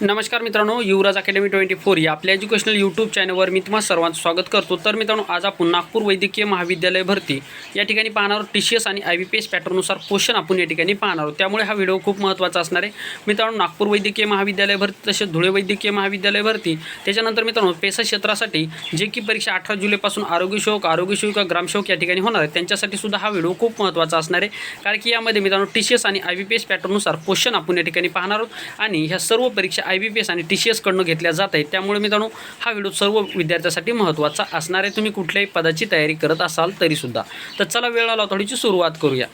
नमस्कार मित्रांनो युवराज academy twenty four या आपल्या एज्युकेशनल यूट्यूब चॅनलवर मी तुम्हाला सर्वांचं स्वागत करतो. तर मित्रांनो आज आपण नागपूर वैद्यकीय महाविद्यालय भरती या ठिकाणी पाहणार टी सी एस आणि आय बी पी एस पॅटर्ननुसार क्वेश्चन आपण या ठिकाणी पाहणार आहोत. त्यामुळे हा व्हिडिओ खूप महत्त्वाचा असणार आहे. मित्रांनो नागपूर वैद्यकीय महाविद्यालय भरती तसेच धुळे वैद्यकीय महाविद्यालय भरती त्याच्यानंतर मित्रांनो पेसा क्षेत्रासाठी जे की परीक्षा अठरा जुलैपासून आरोग्य सेवक आरोग्य सेविका ग्रामसेवक या ठिकाणी होणार आहे. त्यांच्यासाठी सुद्धा हा व्हिडिओ खूप महत्त्वाचा असणार आहे. कारण की यामध्ये मित्रांनो टी सी एस आणि आय बी पी एस पॅटर्ननुसार क्वेश्चन आपण या ठिकाणी पाहणार आहोत. आणि ह्या सर्व परीक्षा आय बी पी एस आणि टी सी एसकडनं घेतल्या जात आहेत. त्यामुळे मित्रांनो हा व्हिडिओ सर्व विद्यार्थ्यासाठी महत्त्वाचा असणार आहे. तुम्ही कुठल्याही पदाची तयारी करत असाल तरीसुद्धा. तर चला वेळ आला थोडीची सुरुवात करूया.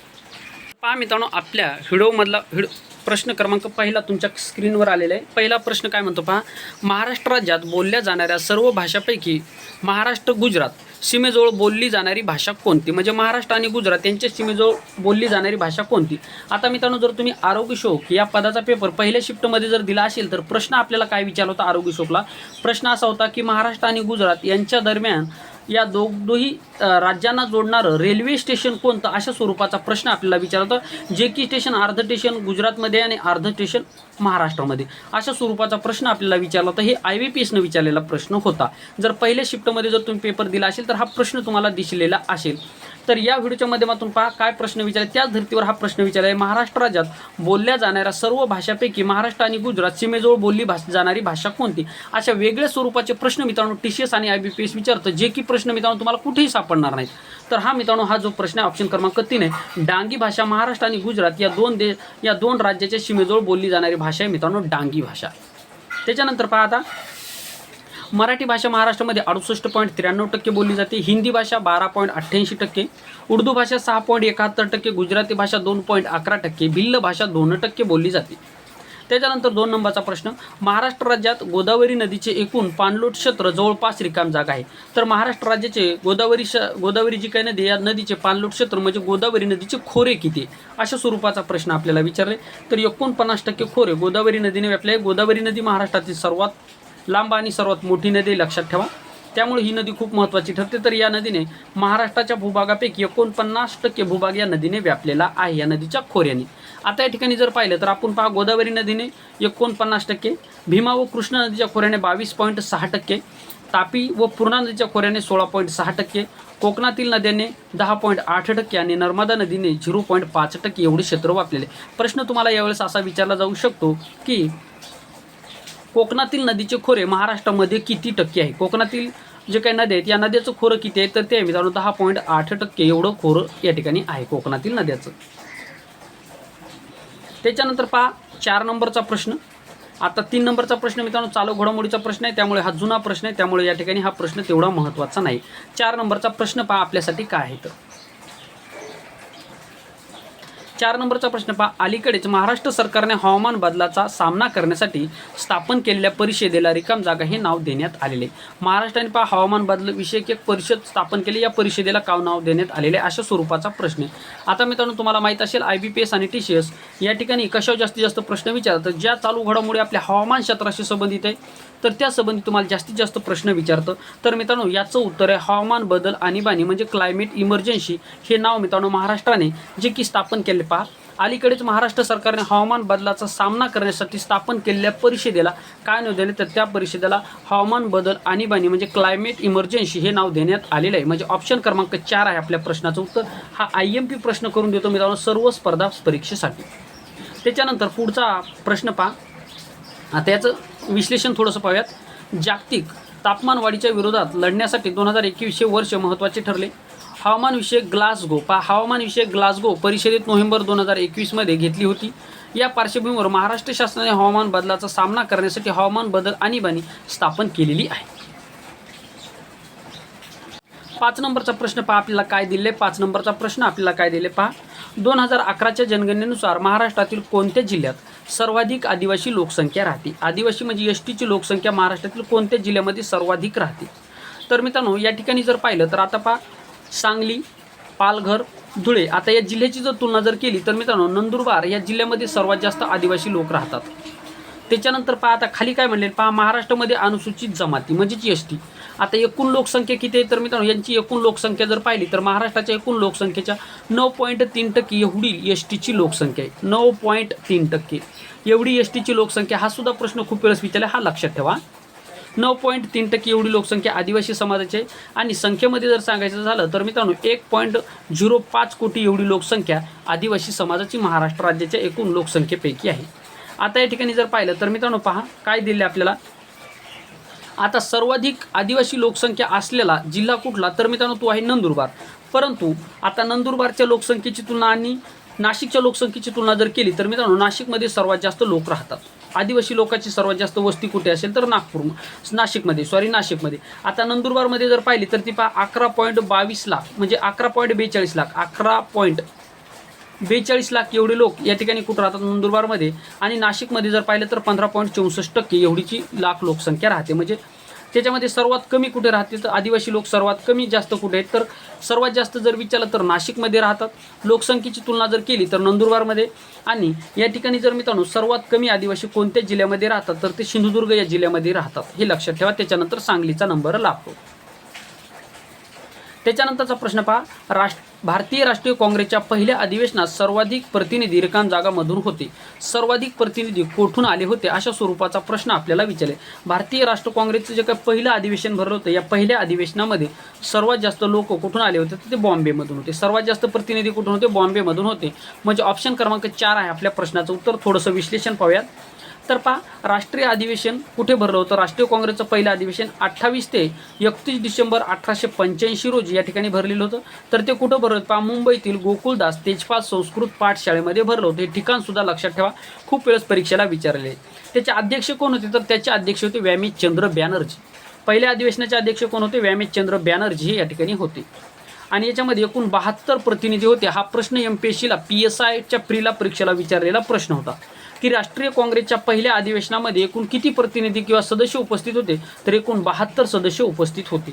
पहा मित्रांनो आपल्या व्हिडिओमधला व्हिडिओ प्रश्न क्रमांक पहिला तुमच्या स्क्रीनवर आलेला आहे. पहिला प्रश्न काय म्हणतो पहा महाराष्ट्र राज्यात बोलल्या जाणाऱ्या सर्व भाषापैकी महाराष्ट्र गुजरात सीमेजवळ बोलली जाणारी भाषा कोणती? म्हणजे महाराष्ट्र आणि गुजरात यांच्या सीमेजवळ बोलली जाणारी भाषा कोणती? आता मित्रांनो जर तुम्ही आरोग्य शोक या पदाचा पेपर पहिल्या शिफ्टमध्ये जर दिला असेल तर प्रश्न आपल्याला काय विचारला होता आरोग्य शोकला? प्रश्न असा होता की महाराष्ट्र आणि गुजरात यांच्या दरम्यान या दोघही राज्यांना जोडणारं रेल्वे स्टेशन कोणतं? अशा स्वरूपाचा प्रश्न आपल्याला विचारतो जे की स्टेशन अर्ध स्टेशन गुजरातमध्ये आणि अर्ध स्टेशन महाराष्ट्रामध्ये. अशा स्वरूपाचा प्रश्न आपल्याला विचारला होता हे आय बी पी एसनं विचारलेला प्रश्न होता. जर पहिल्या शिफ्टमध्ये जर तुम्ही पेपर दिला असेल तर हा प्रश्न तुम्हाला दिसलेला असेल. तर या व्हिडिओच्या माध्यमातून पहा काय प्रश्न विचारले. त्याच धर्तीवर हा प्रश्न विचारला आहे. महाराष्ट्र राज्यात बोलल्या जाणाऱ्या सर्व भाषापैकी महाराष्ट्र आणि गुजरात सीमेजवळ बोलली भाष जाणारी भाषा कोणती? अशा वेगळ्या स्वरूपाचे प्रश्न मित्रांनो टी सी एस आणि आय बी पी एस विचारतं जे की प्रश्न मित्रांनो तुम्हाला कुठेही सापडणार नाहीत. तर हा मित्रांनो हा जो प्रश्न आहे ऑप्शन क्रमांक तीन आहे. डांगी भाषा महाराष्ट्र आणि गुजरात या दोन देश या दोन राज्याच्या सीमेजवळ बोलली जाणारी भाषा आहे मित्रांनो डांगी भाषा. त्याच्यानंतर पहा आता. मराठी भाषा महाराष्ट्रामध्ये अडुसष्ट पॉईंट त्र्याण्णव टक्के बोलली जाते. हिंदी भाषा बारा पॉईंट अठ्ठ्याऐंशी टक्के. उर्दू भाषा सहा पॉईंट एकाहत्तर टक्के. गुजराती भाषा दोन पॉईंट अकरा टक्के. भिल्ल भाषा दोन टक्के बोलली जाते. त्याच्यानंतर दोन नंबरचा प्रश्न महाराष्ट्र राज्यात गोदावरी नदीचे एकूण पाणलोट क्षेत्र जवळपास रिकाम जागा आहे. तर महाराष्ट्र राज्याचे गोदावरी श गोदावरी जी काही नदी आहे, या नदीचे पाणलोट क्षेत्र म्हणजे गोदावरी नदीचे खोरे किती अशा स्वरूपाचा प्रश्न आपल्याला विचारले. तर एकोणपन्नास टक्के खोरे गोदावरी नदीने व्यापले आहे. गोदावरी नदी महाराष्ट्रातील सर्वात लांब आणि सर्वात मोठी नदी आहे, लक्षात ठेवा. त्यामुळे ही नदी खूप महत्त्वाची ठरते. तर या नदीने महाराष्ट्राच्या भूभागापैकी एकोणपन्नास टक्के भूभाग या नदीने व्यापलेला आहे या नदीच्या खोऱ्याने. आता या ठिकाणी जर पाहिलं तर आपण पहा गोदावरी नदीने एकोणपन्नास टक्के भीमा व कृष्णा नदीच्या खोऱ्याने बावीस पॉईंट सहा टक्के तापी व पूर्णा नदीच्या खोऱ्याने सोळा पॉईंट सहा टक्के कोकणातील नद्याने दहा पॉईंट आठ टक्के आणि नर्मदा नदीने झिरो पॉईंट पाच टक्के एवढे क्षेत्र व्यापलेले प्रश्न तुम्हाला यावेळेस असा विचारला जाऊ शकतो की कोकणातील नदीचे खोरे महाराष्ट्रामध्ये किती टक्के आहे? कोकणातील जे काही नद्या आहेत या नद्याचं खोरं किती आहे? तर ते मित्रांनो दहा पॉईंट आठ टक्के एवढं खोरं या ठिकाणी आहे कोकणातील नद्याचं. त्याच्यानंतर पहा चार नंबरचा प्रश्न. आता तीन नंबरचा प्रश्न मित्रांनो चालू घडामोडीचा प्रश्न आहे त्यामुळे हा जुना प्रश्न आहे त्यामुळे या ठिकाणी हा प्रश्न तेवढा महत्त्वाचा नाही. चार नंबरचा प्रश्न पहा आपल्यासाठी काय आहे तर. चार नंबरचा प्रश्न पहा. अलीकडेच महाराष्ट्र सरकारने हवामान बदलाचा सामना करण्यासाठी स्थापन केलेल्या परिषदेला रिकाम जागा हे नाव देण्यात आलेले. आहे. महाराष्ट्राने पहा हवामान बदल विषयक एक परिषद स्थापन केली. या परिषदेला काव नाव देण्यात आलेले? आहे अशा स्वरूपाचा प्रश्न आहे. आता मित्रांनो तुम्हाला माहीत असेल आय बी पी एस आणि टी सी एस या ठिकाणी कशावर जास्तीत जास्त प्रश्न विचारतात? ज्या चालू घडामोडी आपल्या हवामान क्षेत्राशी संबंधित आहे तर त्या संबंधी तुम्हाला जास्तीत जास्त प्रश्न विचारतं. तर मित्रांनो याचं उत्तर आहे हवामान बदल आणीबाणी म्हणजे क्लायमेट इमर्जन्सी हे नाव मित्रांनो महाराष्ट्राने जे की स्थापन केले. पहा अलीकडेच महाराष्ट्र सरकारने हवामान बदलाचा सामना करण्यासाठी स्थापन केलेल्या परिषदेला काय नाव दिले? तर त्या परिषदेला हवामान बदल आणीबाणी म्हणजे क्लायमेट इमर्जन्सी हे नाव देण्यात आलेलं आहे. म्हणजे ऑप्शन क्रमांक चार आहे आपल्या प्रश्नाचं उत्तर. हा आय एम पी प्रश्न करून देतो मित्रांनो सर्व स्पर्धा परीक्षेसाठी. त्याच्यानंतर पुढचा प्रश्न पहा. आता याचं विश्लेषण थोडंसं पाहूयात. जागतिक तापमानवाढीच्या विरोधात लढण्यासाठी दोन हजार एकवीस हे वर्ष महत्त्वाचे ठरले. हवामानविषयक ग्लासगो पा हवामानविषयक ग्लासगो परिषदेत नोव्हेंबर दोन हजार एकवीसमध्ये घेतली होती. या पार्श्वभूमीवर महाराष्ट्र शासनाने हवामान बदलाचा सामना करण्यासाठी हवामान बदल आणीबाणी स्थापन केलेली आहे. पाच नंबरचा प्रश्न पहा. आपल्याला काय दिले पाच नंबरचा प्रश्न आपल्याला काय दिले पहा. दोन हजार अकराच्या जनगणनेनुसार महाराष्ट्रातील कोणत्या जिल्ह्यात सर्वाधिक आदिवासी लोकसंख्या राहते? आदिवासी म्हणजे एस टीची लोकसंख्या महाराष्ट्रातील कोणत्या जिल्ह्यामध्ये सर्वाधिक राहते? तर मित्रांनो या ठिकाणी जर पाहिलं तर आता पहा सांगली पालघर धुळे आता या जिल्ह्याची जर तुलना जर केली तर मित्रांनो नंदुरबार या जिल्ह्यामध्ये सर्वात जास्त आदिवासी लोक राहतात. त्याच्यानंतर पहा आता खाली काय म्हणले? पहा महाराष्ट्रामध्ये अनुसूचित जमाती म्हणजेच एस टी आता एकूण लोकसंख्या किती आहे? तर मित्रांनो यांची एकूण लोकसंख्या जर पाहिली तर महाराष्ट्राच्या एकूण लोकसंख्येच्या नऊ पॉईंट तीन टक्के एवढी एस टीची लोकसंख्या आहे. नऊ पॉईंट तीन टक्के. एवढी एस टीची लोकसंख्या हा सुद्धा प्रश्न खूप वेळेस विचारला हा लक्षात ठेवा. नऊ पॉईंट तीन टक्के एवढी लोकसंख्या आदिवासी समाजाची आहे. आणि संख्येमध्ये जर सांगायचं झालं तर मित्रांनो एक पॉईंट झिरो पाच कोटी एवढी लोकसंख्या आदिवासी समाजाची महाराष्ट्र राज्याच्या एकूण लोकसंख्येपैकी आहे. आता या ठिकाणी जर पाहिलं तर मित्रांनो पहा काय दिले आपल्याला? आता सर्वाधिक आदिवासी लोकसंख्या असलेला जिल्हा कुठला? तर मित्रांनो तो आहे नंदुरबार. परंतु आता नंदुरबारच्या लोकसंख्येची तुलना आणि नाशिकच्या लोकसंख्येची तुलना जर केली तर मित्रांनो नाशिकमध्ये सर्वात जास्त लोक राहतात. आदिवासी लोकांची सर्वात जास्त वस्ती कुठे असेल तर नागपूर नाशिकमध्ये सॉरी नाशिकमध्ये. आता नंदुरबारमध्ये जर पाहिली तर ती पहा अकरा पॉईंट बावीस लाख म्हणजे अकरा पॉईंट बेचाळीस लाख अकरा पॉईंट बेचाळीस लाख एवढे लोक या ठिकाणी कुठं राहतात नंदुरबारमध्ये आणि नाशिकमध्ये जर पाहिलं तर पंधरा पॉईंट चौसष्ट टक्के एवढीची लाख लोकसंख्या राहते. म्हणजे त्याच्यामध्ये सर्वात कमी कुठे राहते तर आदिवासी लोक सर्वात कमी जास्त कुठे आहेत? तर सर्वात जास्त जर विचारलं तर नाशिकमध्ये राहतात. लोकसंख्येची तुलना जर केली तर नंदुरबारमध्ये. आणि या ठिकाणी जर मित्रांनो सर्वात कमी आदिवासी कोणत्या जिल्ह्यामध्ये राहतात? तर ते सिंधुदुर्ग या जिल्ह्यामध्ये राहतात. हे लक्षात ठेवा. त्याच्यानंतर सांगलीचा नंबर लागतो त्याच्यानंतरचा प्रश्न पहा. राष्ट्र भारतीय राष्ट्रीय काँग्रेसच्या पहिल्या अधिवेशनात सर्वाधिक प्रतिनिधी रिकाम जागामधून होते. सर्वाधिक प्रतिनिधी कोठून आले होते अशा स्वरूपाचा प्रश्न आपल्याला विचारले. भारतीय राष्ट्र काँग्रेसचं जे काही पहिलं अधिवेशन भरलं होतं या पहिल्या अधिवेशनामध्ये सर्वात जास्त लोक कुठून आले होते तर ते बॉम्बेमधून होते. सर्वात जास्त प्रतिनिधी कुठून होते? बॉम्बेमधून होते. म्हणजे ऑप्शन क्रमांक चार आहे आपल्या प्रश्नाचं उत्तर. थोडंसं विश्लेषण पाहूयात. तर पहा राष्ट्रीय अधिवेशन कुठे भरलं होतं? राष्ट्रीय काँग्रेसचं पहिलं अधिवेशन अठ्ठावीस ते एकतीस डिसेंबर अठराशे पंच्याऐंशी रोजी या ठिकाणी भरलेलं होतं. तर ते कुठं भरलं होतं? पहा मुंबईतील गोकुळदास तेजपाल संस्कृत पाठशाळेमध्ये भरलं होतं. हे ठिकाणसुद्धा लक्षात ठेवा खूप वेळेस परीक्षेला विचारले. त्याचे अध्यक्ष कोण होते? तर त्याचे अध्यक्ष होते व्यामीचंद्र बॅनर्जी. पहिल्या अधिवेशनाचे अध्यक्ष कोण होते? व्यामीचंद्र बॅनर्जी हे या ठिकाणी होते. आणि याच्यामध्ये एकूण बहात्तर प्रतिनिधी होते. हा प्रश्न एम पी एस सीला पी एस आयच्या प्रीला परीक्षेला विचारलेला प्रश्न होता. की राष्ट्रीय काँग्रेसच्या पहिल्या अधिवेशनामध्ये एकूण किती प्रतिनिधी किंवा सदस्य उपस्थित होते तर एकूण बहात्तर सदस्य उपस्थित होते.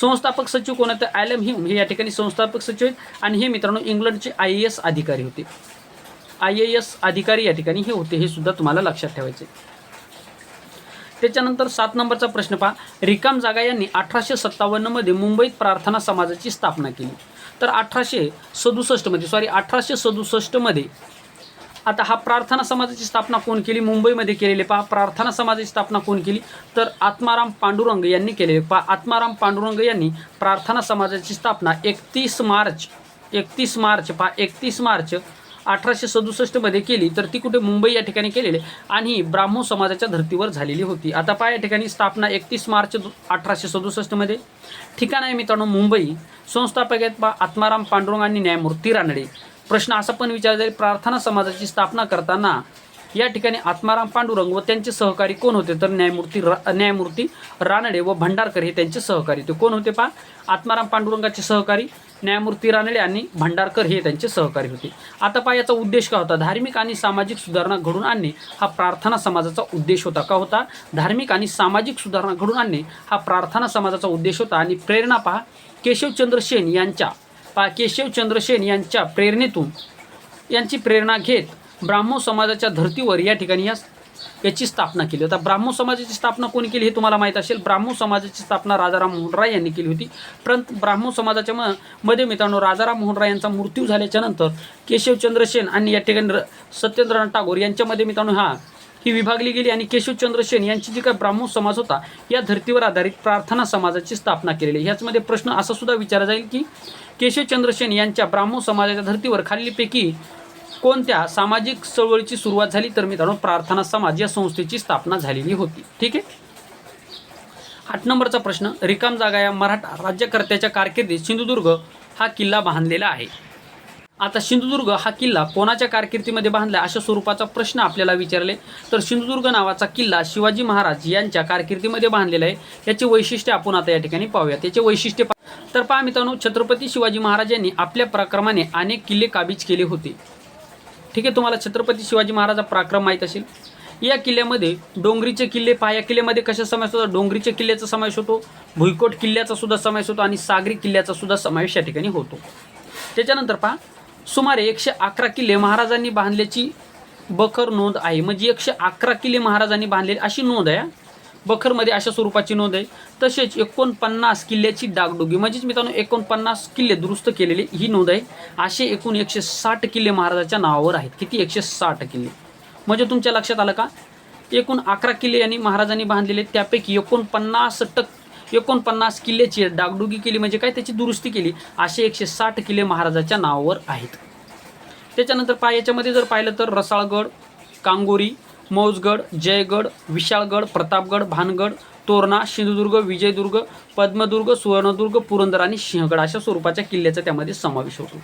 संस्थापक सचिव कोण आहेत ॲलम हिम हे या ठिकाणी संस्थापक सचिव आहेत आणि हे मित्रांनो इंग्लंडचे आय ए एस अधिकारी होते. आय ए एस अधिकारी या ठिकाणी हे होते हे सुद्धा तुम्हाला लक्षात ठेवायचे. त्याच्यानंतर सात नंबरचा प्रश्न पहा. रिकाम जागा यांनी अठराशे सत्तावन्नमध्ये मुंबईत प्रार्थना समाजाची स्थापना केली. तर अठराशे सदुसष्टमध्ये सॉरी अठराशे सदुसष्टमध्ये आता हा प्रार्थना समाजाची स्थापना कोण केली? मुंबईमध्ये केलेली. पहा प्रार्थना समाजाची स्थापना कोण केली? तर आत्माराम पांडुरंग यांनी केलेली. पहा आत्माराम पांडुरंग यांनी प्रार्थना समाजाची स्थापना एकतीस मार्च एकतीस मार्च पहा एकतीस मार्च अठराशे सदुसष्टमध्ये केली. तर ती कुठे? मुंबई या ठिकाणी केलेली. आणि ब्राह्मण ब्राह्मो समाजाच्या धर्तीवर झालेली होती. आता पहा या ठिकाणी स्थापना एकतीस मार्च अठराशे सदुसष्टमध्ये ठिकाण आहे मित्रांनो मुंबई. संस्थापक आहेत पहा आत्माराम पांडुरंग आणि न्यायमूर्ती रानडे. प्रश्न असा पण विचारला जाईल प्रार्थना समाजाची स्थापना करताना या ठिकाणी आत्माराम पांडुरंग व त्यांचे सहकारी कोण होते? तर न्यायमूर्ती रा न्यायमूर्ती रानडे व भंडारकर हे त्यांचे सहकारी होते. कोण होते पहा? आत्माराम पांडुरंगाचे सहकारी न्यायमूर्ती रानडे आणि भंडारकर हे त्यांचे सहकारी होते. आता पहा याचा उद्देश का होता? धार्मिक आणि सामाजिक सुधारणा घडून आणणे हा प्रार्थना समाजाचा उद्देश होता का होता? धार्मिक आणि सामाजिक सुधारणा घडून आणणे हा प्रार्थना समाजाचा उद्देश होता. आणि प्रेरणा पहा केशवचंद्र सेन यांच्या पा केशवचंद्र सेन यांच्या प्रेरणेतून यांची प्रेरणा घेत ब्राह्मो समाजाच्या धर्तीवर या ठिकाणी या याची स्थापना केली. आता ब्राह्मो समाजाची स्थापना कोणी केली हे तुम्हाला माहीत असेल. ब्राह्मो समाजाची स्थापना राजाराम मोहन राय यांनी केली होती. परंतु ब्राह्मो समाजाच्या म मध्ये मित्रांनो राजाराम मोहन राय यांचा मृत्यू झाल्याच्यानंतर केशवचंद्र आणि या ठिकाणी सत्येंद्रनाथ टागोर यांच्यामध्ये मित्रांनो हा ही विभागली गेली आणि केशवचंद्र सेन यांची जी काय ब्राह्मण समाज होता या धर्तीवर आधारित प्रार्थना समाजाची स्थापना केलेली. ह्याचमध्ये प्रश्न असा सुद्धा विचारला जाईल की केशवचंद्र सेन यांच्या ब्राह्मण समाजाच्या धर्तीवर खालीलपैकी कोणत्या सामाजिक चळवळीची सुरुवात झाली तर मित्रांनो प्रार्थना समाज या संस्थेची स्थापना झालेली होती. ठीक आहे? आठ नंबरचा प्रश्न रिकाम जागा या मराठा राज्यकर्त्याच्या कारकिर्दीत सिंधुदुर्ग हा किल्ला बांधलेला आहे. आता सिंधुदुर्ग हा किल्ला कोणाच्या कारकिर्दीमध्ये बांधला अशा स्वरूपाचा प्रश्न आपल्याला विचारले? तर सिंधुदुर्ग नावाचा किल्ला शिवाजी महाराज यांच्या कारकिर्दीमध्ये बांधलेला आहे. याचे वैशिष्ट्य आपण आता या ठिकाणी पाहूया त्याचे वैशिष्ट्य तर पहा मित्रांनो छत्रपती शिवाजी महाराज यांनी आपल्या पराक्रमाने अनेक किल्ले काबीज केले होते. ठीक आहे तुम्हाला छत्रपती शिवाजी महाराजा पराक्रम माहीत असेल. या किल्ल्यामध्ये डोंगरीचे किल्ले पहा या किल्ल्यामध्ये कशा समावेश होतो? डोंगरीचे किल्ल्याचा समावेश होतो भुईकोट किल्ल्याचा सुद्धा समावेश होतो आणि सागरी किल्ल्याचा सुद्धा समावेश या ठिकाणी होतो. त्याच्यानंतर पहा सुमारे एकशे अकरा किल्ले महाराजांनी बांधल्याची बखर नोंद आहे. म्हणजे एकशे अकरा किल्ले महाराजांनी बांधलेली अशी नोंद आहे बखरमध्ये अशा स्वरूपाची नोंद आहे. तसेच एकोणपन्नास किल्ल्याची डागडुगी म्हणजेच मित्रांनो एकोणपन्नास किल्ले दुरुस्त केलेली ही नोंद आहे. असे एकूण एकशे साठ किल्ले महाराजाच्या नावावर आहेत. किती? एकशे साठ किल्ले. म्हणजे तुमच्या लक्षात आलं का? एकूण अकरा किल्ले यांनी महाराजांनी बांधलेले त्यापैकी एकोणपन्नास टक्के एकोणपन्नास किल्ल्याची डागडुगी केली म्हणजे काय त्याची दुरुस्ती केली? असे एकशे साठ किल्ले महाराजाच्या नावावर आहेत. त्याच्यानंतर पा याच्यामध्ये जर पाहिलं तर रसाळगड कांगोरी मौजगड जयगड विशाळगड प्रतापगड भानगड तोरणा सिंधुदुर्ग विजयदुर्ग पद्मदुर्ग सुवर्णदुर्ग पुरंदर आणि सिंहगड अशा स्वरूपाच्या किल्ल्याचा त्यामध्ये समावेश होतो.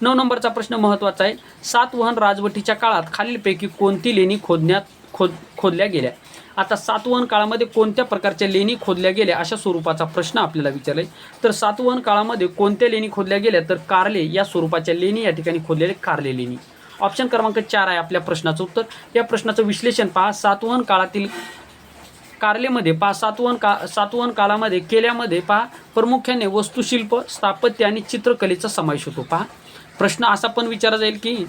नऊ नंबरचा प्रश्न महत्त्वाचा आहे. सातवहन राजवटीच्या काळात खालीलपैकी कोणती लेणी खोदण्यात खोद खोदल्या गेल्या? आता सातवहन काळामध्ये कोणत्या प्रकारच्या लेणी खोदल्या गेल्या अशा स्वरूपाचा प्रश्न आपल्याला विचारलाय. तर सातवहन काळामध्ये कोणत्या लेणी खोदल्या गेल्या? तर कारले या स्वरूपाच्या लेणी या ठिकाणी खोदलेले कारले लेणी. ऑप्शन क्रमांक चार आहे आपल्या प्रश्नाचं उत्तर. या प्रश्नाचं विश्लेषण पहा. सातवहन काळातील कारलेमध्ये पहा. सातवहन का सातवहन काळामध्ये केल्यामध्ये पहा. प्रामुख्याने वस्तुशिल्प स्थापत्य आणि चित्रकलेचा समावेश होतो. पहा. प्रश्न असा पण विचारला जाईल की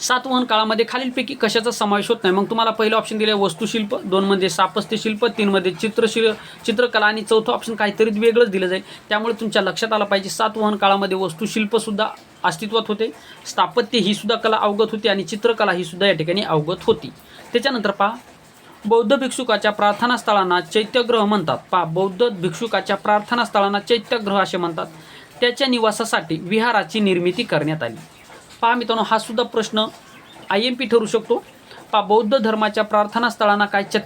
सातवहन काळामध्ये खालीलपैकी कशाचा समावेश होत नाही? मग तुम्हाला पहिलं ऑप्शन दिलं आहे वस्तुशिल्प दोनमध्ये सापस्ती तीनमध्ये चित्रशिल चित्रकला आणि चौथं ऑप्शन काहीतरी वेगळंच दिलं जाईल. त्यामुळे तुमच्या लक्षात आलं पाहिजे सातवहन काळामध्ये वस्तुशिल्पसुद्धा अस्तित्वात होते. स्थापत्य ही सुद्धा कला अवगत होती आणि चित्रकला ही सुद्धा या ठिकाणी अवगत होती. त्याच्यानंतर पहा. बौद्ध भिक्षुकाच्या प्रार्थना स्थळांना चैत्यग्रह म्हणतात. पहा बौद्ध भिक्षुकाच्या प्रार्थना स्थळांना चैत्यग्रह असे म्हणतात. त्याच्या निवासासाठी विहाराची निर्मिती करण्यात आली. पहा मित्रांनो हा सुद्धा प्रश्न आय एम पी ठरू शकतो. पहा बौद्ध धर्माच्या प्रार्थना स्थळांना काय च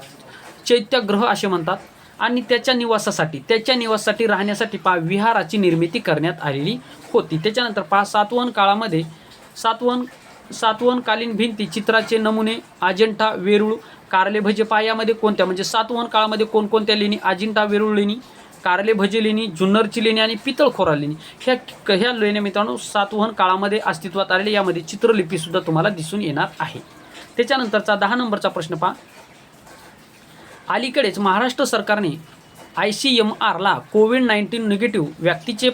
चैत्यग्रह असे म्हणतात. आणि त्याच्या निवासासाठी त्याच्या निवासासाठी राहण्यासाठी पहा विहाराची निर्मिती करण्यात आलेली होती. त्याच्यानंतर पहा सातवहन काळामध्ये सातवहन सातवहनकालीन भिंती चित्राचे नमुने अजिंठा वेरूळ कारले भजे यामध्ये कोणत्या म्हणजे सातवहन काळामध्ये कोणकोणत्या लेणी अजिंठा वेरूळ लेणी कारले भजे लेणी जुन्नरची लेणी आणि पितळखोरा लेणी ह्या ह्या लेण्या मित्रांनो सातवहन काळामध्ये अस्तित्वात आलेल्या यामध्ये चित्रलिपीसुद्धा तुम्हाला दिसून येणार आहे. त्याच्यानंतरचा दहा नंबरचा प्रश्न पहा. अलीकडेच महाराष्ट्र सरकारने आय सी एम आरला कोविड नाईन्टीन निगेटिव्ह व्यक्तीचे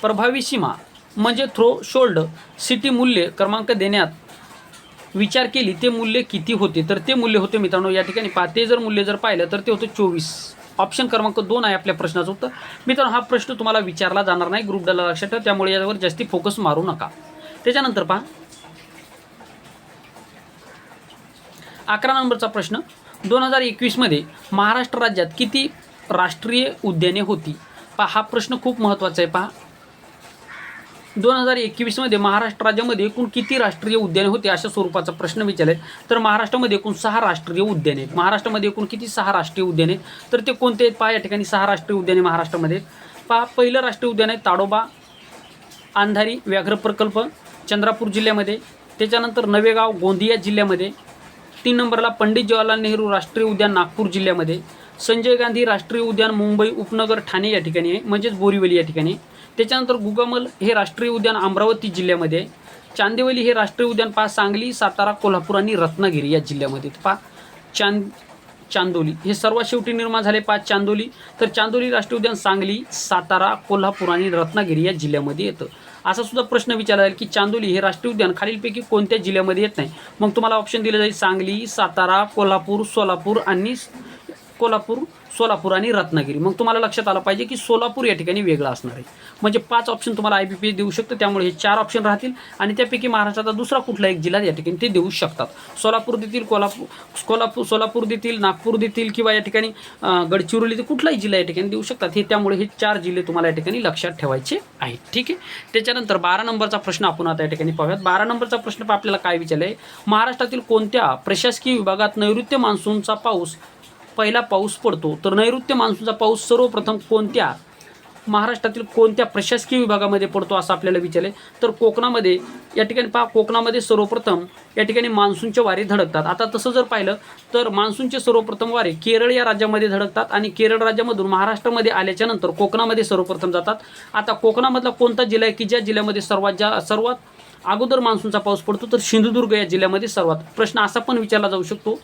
प्रभावी सीमा म्हणजे थ्रो शोल्ड सिटी मूल्य क्रमांक देण्यात विचार केली ते मूल्य किती होते? तर ते मूल्य होते मित्रांनो या ठिकाणी पहा. ते जर मूल्य जर पाहिलं तर ते होतं चोवीस. ऑप्शन क्रमांक दोन आहे आपल्या प्रश्नाचं उत्तर. मित्रांनो हा प्रश्न तुम्हाला विचारला जाणार नाही. ग्रुप डला लक्षात ठेवा. त्यामुळे यावर जास्ती फोकस मारू नका. त्याच्यानंतर पहा. अकरा नंबरचा प्रश्न. दोन हजार एकवीसमध्ये महाराष्ट्र राज्यात किती राष्ट्रीय उद्याने होती? पहा हा प्रश्न खूप महत्त्वाचा आहे. पहा. दोन हजार एकवीसमध्ये महाराष्ट्र राज्यामध्ये एकूण किती राष्ट्रीय उद्याने होते अशा स्वरूपाचा प्रश्न विचारलाय तर महाराष्ट्रामध्ये एकूण सहा राष्ट्रीय उद्याने आहेत. महाराष्ट्रामध्ये एकूण किती सहा राष्ट्रीय उद्याने आहेत? तर ते कोणते आहेत? पहा या ठिकाणी सहा राष्ट्रीय उद्याने महाराष्ट्रामध्ये पहा पहिलं राष्ट्रीय उद्यान आहे ताडोबा अंधारी व्याघ्र प्रकल्प चंद्रपूर जिल्ह्यामध्ये त्याच्यानंतर नवेगाव गोंदिया जिल्ह्यामध्ये तीन नंबरला पंडित जवाहरलाल नेहरू राष्ट्रीय उद्यान नागपूर जिल्ह्यामध्ये संजय गांधी राष्ट्रीय उद्यान मुंबई उपनगर ठाणे या ठिकाणी आहे. म्हणजेच बोरीवली या ठिकाणी आहे. त्याच्यानंतर गुगमल हे राष्ट्रीय उद्यान अमरावती जिल्ह्यामध्ये आहे. चांदिवली हे राष्ट्रीय उद्यान पहा सांगली सातारा कोल्हापूर आणि रत्नागिरी या जिल्ह्यामध्ये पहा चांद चांदोली हे सर्वात शेवटी निर्माण झाले. पाच चांदोली. तर चांदोली राष्ट्रीय उद्यान सांगली सातारा कोल्हापूर आणि रत्नागिरी या जिल्ह्यामध्ये येतं. असा सुद्धा प्रश्न विचारला जाईल की चांदोली हे राष्ट्रीय उद्यान खालीलपैकी कोणत्या जिल्ह्यामध्ये येत नाही? मग तुम्हाला ऑप्शन दिलं जाईल सांगली सातारा कोल्हापूर सोलापूर आणि कोल्हापूर सोलापूर आणि रत्नागिरी. मग तुम्हाला लक्षात आलं पाहिजे की सोलापूर या ठिकाणी वेगळा असणार आहे. म्हणजे पाच ऑप्शन तुम्हाला आय बी पी देऊ शकतं त्यामुळे हे चार ऑप्शन राहतील आणि त्यापैकी महाराष्ट्राचा दुसरा कुठला एक जिल्हा या ठिकाणी ते देऊ शकतात. सोलापूर देतील कोल्हापूर कोल्हापूर सोलापूर देतील नागपूर देतील किंवा या ठिकाणी गडचिरोली ते कुठलाही जिल्हा या ठिकाणी देऊ शकतात. हे त्यामुळे हे चार जिल्हे तुम्हाला या ठिकाणी लक्षात ठेवायचे आहेत. ठीक आहे? त्याच्यानंतर बारा नंबरचा प्रश्न आपण आता या ठिकाणी पाहूयात. बारा नंबरचा प्रश्न आपल्याला काय विचारलं आहे महाराष्ट्रातील कोणत्या प्रशासकीय विभागात नैऋत्य मान्सूनचा पाऊस पहिला पाऊस पडतो तर नैऋत्य मान्सूनचा पाऊस सर्वप्रथम कोणत्या महाराष्ट्रातील कोणत्या प्रशासकीय विभागामध्ये पडतो असं आपल्याला विचारले तर कोकणामध्ये या ठिकाणी पहा कोकणामध्ये सर्वप्रथम या ठिकाणी मान्सूनचे वारे धडकतात. आता तसं जर पाहिलं तर मान्सूनचे सर्वप्रथम वारे केरळ या राज्यामध्ये धडकतात आणि केरळ राज्यामधून महाराष्ट्रामध्ये आल्याच्यानंतर कोकणामध्ये सर्वप्रथम जातात. आता कोकणामधला कोणता जिल्हा आहे की ज्या जिल्ह्यामध्ये सर्वात जा सर्वात अगोदर मान्सूनचा पाऊस पडतो तर सिंधुदुर्ग या जिल्ह्यामध्ये सर्वात? प्रश्न असा पण विचारला जाऊ शकतो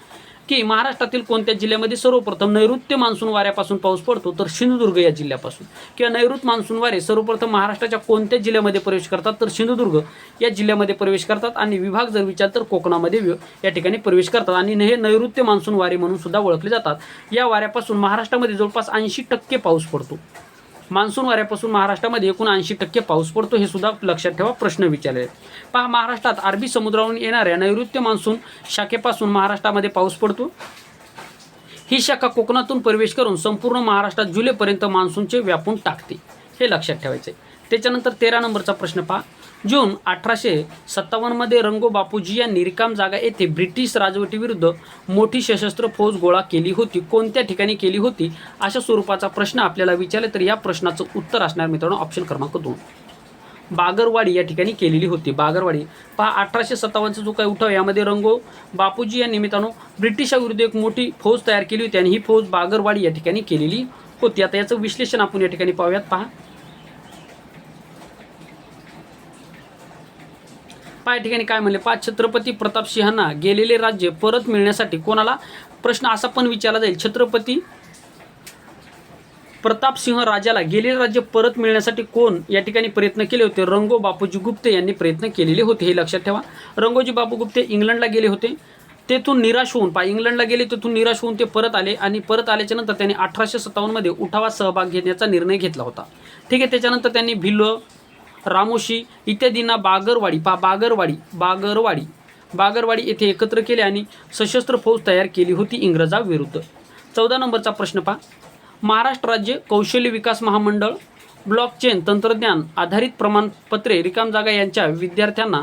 की महाराष्ट्रातील कोणत्या जिल्ह्यामध्ये सर्वप्रथम नैऋत्य मान्सून वाऱ्यापासून पाऊस पडतो तर सिंधुदुर्ग या जिल्ह्यापासून. किंवा नैऋत्य मान्सून वारे सर्वप्रथम महाराष्ट्राच्या कोणत्या जिल्ह्यामध्ये प्रवेश करतात तर सिंधुदुर्ग या जिल्ह्यामध्ये प्रवेश करतात आणि विभाग जर विचार तर कोकणामध्ये या ठिकाणी प्रवेश करतात आणि हे नैऋत्य मान्सून वारे म्हणून सुद्धा ओळखले जातात. या वाऱ्यापासून महाराष्ट्रामध्ये जवळपास ऐंशी टक्के पाऊस पडतो. मान्सून वाऱ्यापासून महाराष्ट्रामध्ये एकूण ऐंशी टक्के पाऊस पडतो हे सुद्धा लक्षात ठेवा प्रश्न विचारले. आहेत. पहा महाराष्ट्रात अरबी समुद्रावरून येणाऱ्या नैऋत्य मान्सून शाखेपासून महाराष्ट्रामध्ये पाऊस पडतो. ही शाखा कोकणातून प्रवेश करून संपूर्ण महाराष्ट्रात जुलैपर्यंत मान्सूनचे व्यापून टाकते हे लक्षात ठेवायचे त्याच्यानंतर तेरा नंबरचा प्रश्न पहा. जून अठराशे सत्तावन्नमध्ये रंगो बापूजी यांनी रिकाम जागा येथे ब्रिटिश राजवटीविरुद्ध मोठी सशस्त्र फौज गोळा केली होती. कोणत्या ठिकाणी केली होती? अशा स्वरूपाचा प्रश्न आपल्याला विचारले तर या प्रश्नाचं उत्तर असणार मित्रांनो ऑप्शन क्रमांक दोन. बागरवाडी या ठिकाणी केलेली होती. बागरवाडी. पहा अठराशे सत्तावन्नचा जो काही उठाव यामध्ये रंगो बापूजी या निमित्तानं ब्रिटिशाविरुद्ध एक मोठी फौज तयार केली होती आणि ही फौज बागरवाडी या ठिकाणी केलेली होती. आता याचं विश्लेषण आपण या ठिकाणी पाहूयात. पहा पहा या ठिकाणी काय म्हणले? पाच छत्रपती प्रताप सिंहांना गेलेले राज्य परत मिळण्यासाठी कोणाला प्रश्न असा पण विचारला जाईल. छत्रपती प्रताप सिंह राजाला गेलेले राज्य परत मिळण्यासाठी कोण या ठिकाणी प्रयत्न केले होते? रंगो बापूजी गुप्ते यांनी प्रयत्न केलेले होते हे लक्षात ठेवा. रंगोजी बापू गुप्ते इंग्लंडला गेले होते. तेथून निराश होऊन पा इंग्लंडला गेले तेथून निराश होऊन ते परत आले आणि परत आल्याच्यानंतर त्यांनी अठराशे सत्तावन्नमध्ये उठावात सहभाग घेण्याचा निर्णय घेतला होता. ठीक आहे त्याच्यानंतर त्यांनी भिल्ल रामोशी इत्यादींना बागरवाडी पा बागरवाडी बागरवाडी. बागरवाडी येथे एकत्र केले आणि सशस्त्र फौज तयार केली होती इंग्रजाविरुद्ध. चौदा नंबरचा प्रश्न पहा. महाराष्ट्र राज्य कौशल्य विकास महामंडळ ब्लॉकचेन तंत्रज्ञान आधारित प्रमाणपत्रे रिकाम जागा यांच्या विद्यार्थ्यांना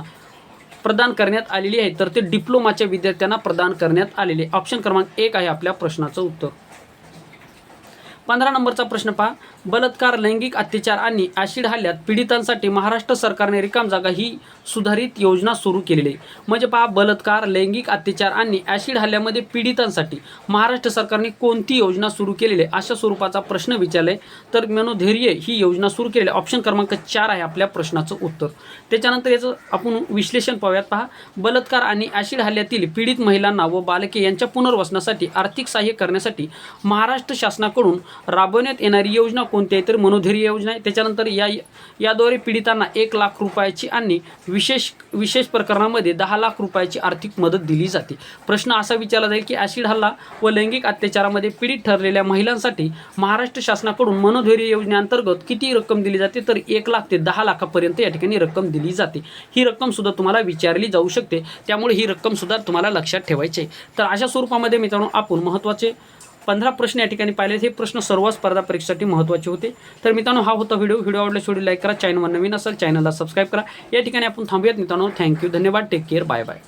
प्रदान करण्यात आलेली आहे. तर ते डिप्लोमाच्या विद्यार्थ्यांना प्रदान करण्यात आलेले. ऑप्शन क्रमांक एक आहे आपल्या प्रश्नाचं उत्तर. पंधरा नंबरचा प्रश्न पहा. बलात्कार लैंगिक अत्याचार आणि ॲसिड हल्ल्यात पीडितांसाठी महाराष्ट्र सरकारने रिकाम जागा ही सुधारित योजना सुरू केलेली आहे. म्हणजे पहा बलात्कार लैंगिक अत्याचार आणि ॲसिड हल्ल्यामध्ये पीडितांसाठी महाराष्ट्र सरकारने कोणती योजना सुरू केलेली आहे अशा स्वरूपाचा प्रश्न विचारलाय. तर मनोधैर्य ही योजना सुरू केलेली ऑप्शन क्रमांक चार आहे आपल्या प्रश्नाचं उत्तर. त्याच्यानंतर याचं आपण विश्लेषण पाहूयात पहा. बलात्कार आणि ॲसिड हल्ल्यातील पीडित महिलांना व बालके यांच्या पुनर्वसनासाठी आर्थिक सहाय्य करण्यासाठी महाराष्ट्र शासनाकडून राबवण्यात येणारी योजना कोणती आहे? तर मनोधैर्य योजना आहे. त्याच्यानंतर या याद्वारे पीडितांना एक लाख रुपयाची आणि विशेष विशेष प्रकरणामध्ये दहा लाख रुपयाची आर्थिक मदत दिली जाते. प्रश्न असा विचारला जाईल की ॲसिड हल्ला व लैंगिक अत्याचारामध्ये पीडित ठरलेल्या महिलांसाठी महाराष्ट्र शासनाकडून मनोधैर्य योजनेअंतर्गत किती रक्कम दिली जाते? तर एक लाख ते दहा लाखापर्यंत या ठिकाणी रक्कम दिली जाते. ही रक्कमसुद्धा तुम्हाला विचारली जाऊ शकते. त्यामुळे ही रक्कमसुद्धा तुम्हाला लक्षात ठेवायची आहे. तर अशा स्वरूपामध्ये मित्रांनो आपण महत्त्वाचे पंधरा प्रश्न या ठिकाणी पाहिले हे प्रश्न सर्व स्पर्धा परीक्षेसाठी महत्त्वाचे होते. तर मित्रांनो हा होता व्हिडिओ. व्हिडिओ आवडला व्हिडिओ लाईक करा चॅनलवर नवीन असेल चॅनलला सबस्क्राईब करा. या ठिकाणी आपण थांबूयात. मित्रांनो थँक्यू. धन्यवाद. Take care. Bye bye.